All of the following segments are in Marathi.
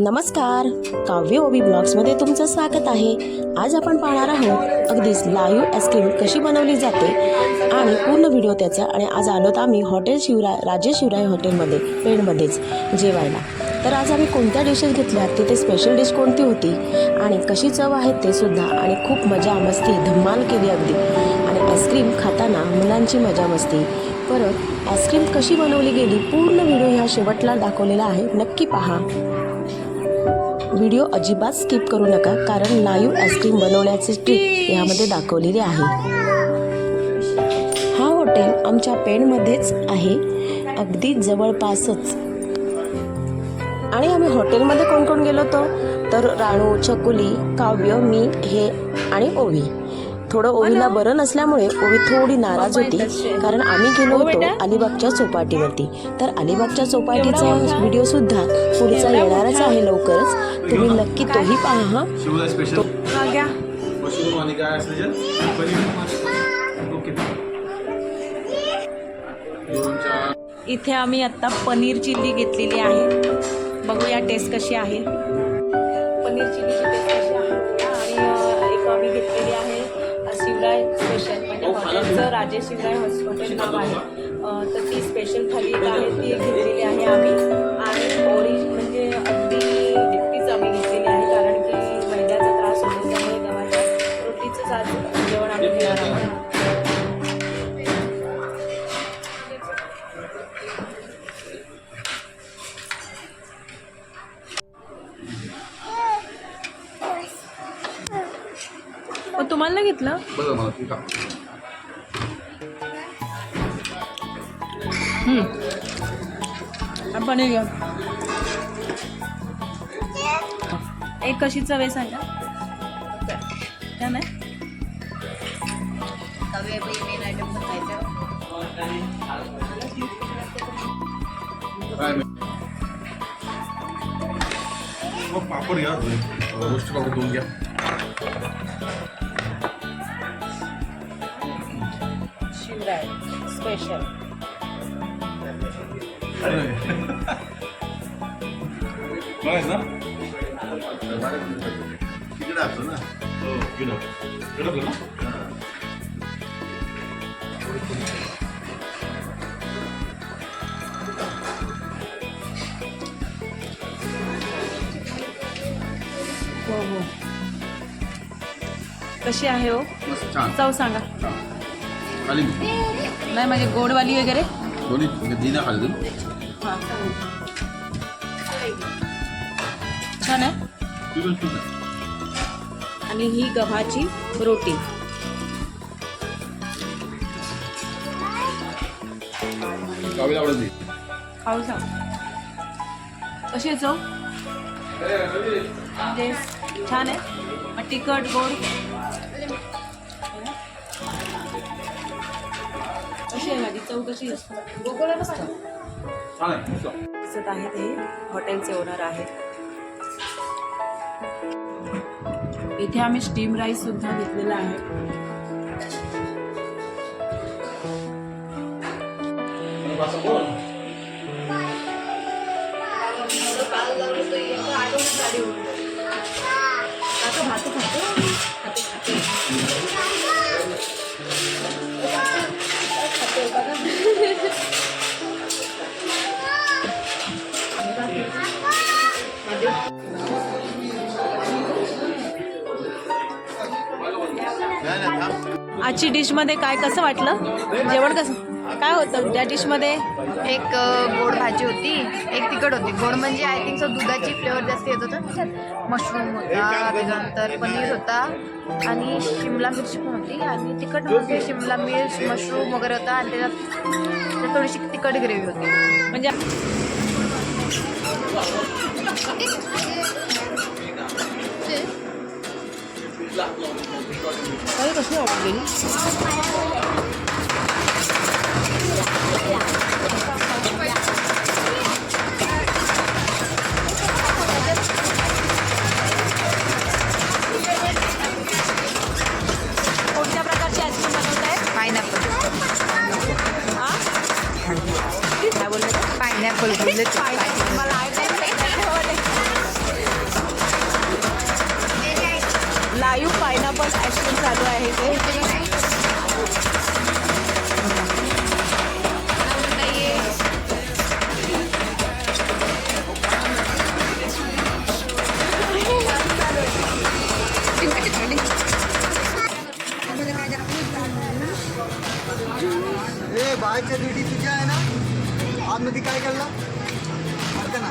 नमस्कार. काव्य ओबी ब्लॉग्समध्ये तुमचं स्वागत आहे. आज आपण पाहणार आहोत अगदीच लाईव्ह आईस्क्रीम कशी बनवली जाते आणि पूर्ण व्हिडिओ त्याचा. आणि आज आलोत आम्ही हॉटेल शिवराय राजे शिवराय हॉटेलमध्ये पेणमध्येच जेवायला. तर आज आम्ही कोणत्या डिशेस घेतल्या तिथे स्पेशल डिश कोणती होती? आणि कशी चव आहे ते सुद्धा. आणि खूप मजा मस्ती धम्माल केली अगदी. आणि आईस्क्रीम खाताना मुलांची मजा मस्ती. परत आईस्क्रीम कशी बनवली गेली? पूर्ण व्हिडिओ ह्या शेवटला दाखवलेला आहे. नक्की पहा. व्हिडिओ अजिबात स्किप करू नका कारण लाईव्ह आईस्क्रीम बनवण्याची ट्रिक यामध्ये दाखवलेली आहे. हा हॉटेल आमच्या पेणमध्येच आहे अगदी जवळपासच. आणि आम्ही हॉटेलमध्ये कोण कोण गेलो होतो? तर राणू चकुली काव्य मी हे आणि ओवी. थोडं ओवीला बरं नसल्यामुळे ओवी थोडी नाराज होती कारण आम्ही गेलो होतो अलिबागच्या चौपाटीवरती. तर अलिबागच्या चौपाटीचा व्हिडिओ सुद्धा पुढचा येणारच आहे लवकरच. तुम्ही नक्की तोही पहा हा. इथे आम्ही आता पनीर चिल्ली घेतलेली आहे. बघूया टेस्ट कशी आहे. शिवराय स्पेशल म्हणजे हॉटेलचं राजेश शिवराय हॉस- हॉटेल नाव आहे. अ, तर ती स्पेशल थाली आहे ती घेतलेली आहे आम्ही. आणि ओरिज नाही घेतलं? बघा मला तू टाक आपण घ्या. एक कशी चव सांगा. त्या नाही. मग पापड घ्या रोस्ट पापड दोन घ्या. स्पेशल हो हो कशी आहे हो? मस्त छान. चव सांगा. खाली नाही म्हणजे गोडवाली वगैरे. दिना तू हां. छान आहे. आणि ही गव्हाची रोटी. गावीला आवडत नाही खाऊ सांग कशी चव? म्हणजे छान आहे. तिखट गोड. कशी आहे माझी चव कशी आहे छान आहे मस्त दिसत आहेत हे हॉटेलचे ओनर आहेत. इथे आम्ही स्टीम राईस सुद्धा घेतलेला आहे. आजची डिशमध्ये काय कसं वाटलं? जेवण कसं? काय होतं त्या डिशमध्ये एक गोड भाजी होती. एक तिखट होती. गोड म्हणजे आय थिंक सो दुधाची फ्लेवर जास्त येत होतं. मशरूम होता त्याच्यानंतर पनीर होता. आणि शिमला मिरची पण होती. आणि तिखट म्हणजे शिमला मिर्च मशरूम वगैरे होता. आणि त्याच्यात त्याच्यात थोडीशी तिखट ग्रेव्ही होती. म्हणजे अरे कसली ऑर्डर गेली कोणत्या प्रकारची आईस्क्रीम बनवत आहे पायनॅपल काय बोलले पायनॅपल मला चालू आहे ते. ए ड्युटी तुझ्या आहे ना? आतमध्ये काय करला? ऐका ना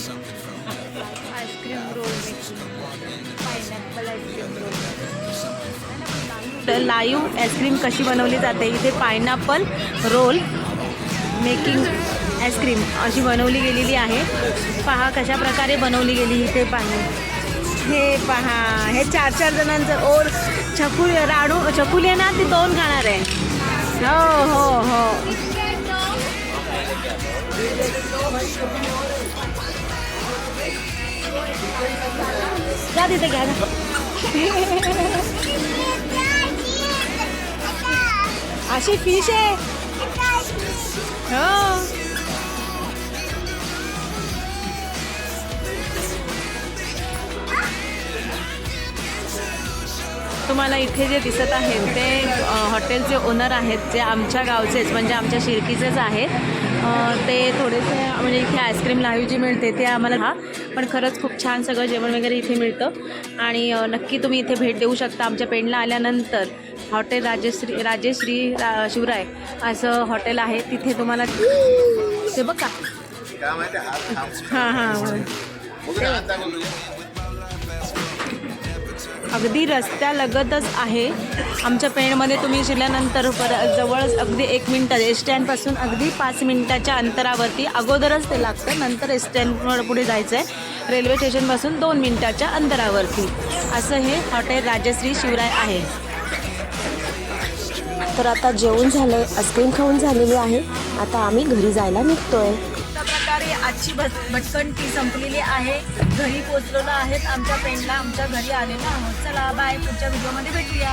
ice cream roll pineapple ice cream roll तर लाईव्ह आईस्क्रीम कशी बनवली जाते? इथे पायनॅपल रोल मेकिंग आईस्क्रीम अशी बनवली गेलेली आहे. पहा कशा प्रकारे बनवली गेली इथे पहा हे पहा हे चार चार जणांचं ओर छकुल राणू छकुली आहे ना ती दोन खाणार आहे. हो हो हो. जा तिथे घ्या जा. अशी फिश आहे. हो. तुम्हाला इथे जे दिसत आहेत ते हॉटेलचे ओनर आहेत जे आमच्या गावचेच म्हणजे आमच्या शिरकीचेच आहेत. ते थोडेसे म्हणजे इथे आईस्क्रीम लाईव्ह जी मिळते ते आम्हाला हा पण खरंच खूप छान सगळं जेवण वगैरे इथे मिळतं. आणि नक्की तुम्ही इथे भेट देऊ शकता आमच्या पेणला आल्यानंतर. हॉटेल राजश्री राजेश्री रा शिवराय असं हॉटेल आहे. तिथे तुम्हाला ते बघा हां हां अगदी रस्त्यालगतच आहे. आमच्या पेणमध्ये तुम्ही शिरल्यानंतर पर जवळच अगदी एक मिनटात एस स्टँडपासून अगदी पाच मिनटाच्या अंतरावरती. अगोदरच ते लागतं नंतर एस स्टँडवर पुढे जायचं आहे रेल्वे स्टेशनपासून दोन मिनटाच्या अंतरावरती. असं हे हॉटेल राजश्री शिवराय आहे. तर आता जेवण झालं आईस्क्रीम खाऊन झालेली आहे. आता आम्ही घरी जायला निघतोय. आहे आजची भट भटकंती संपलेली आहे. घरी पोचलेलो आहेत आमच्या फ्रेंडला आमच्या घरी आलेलो आहोत. चला बाय पुढच्या व्हिडिओमध्ये भेटूया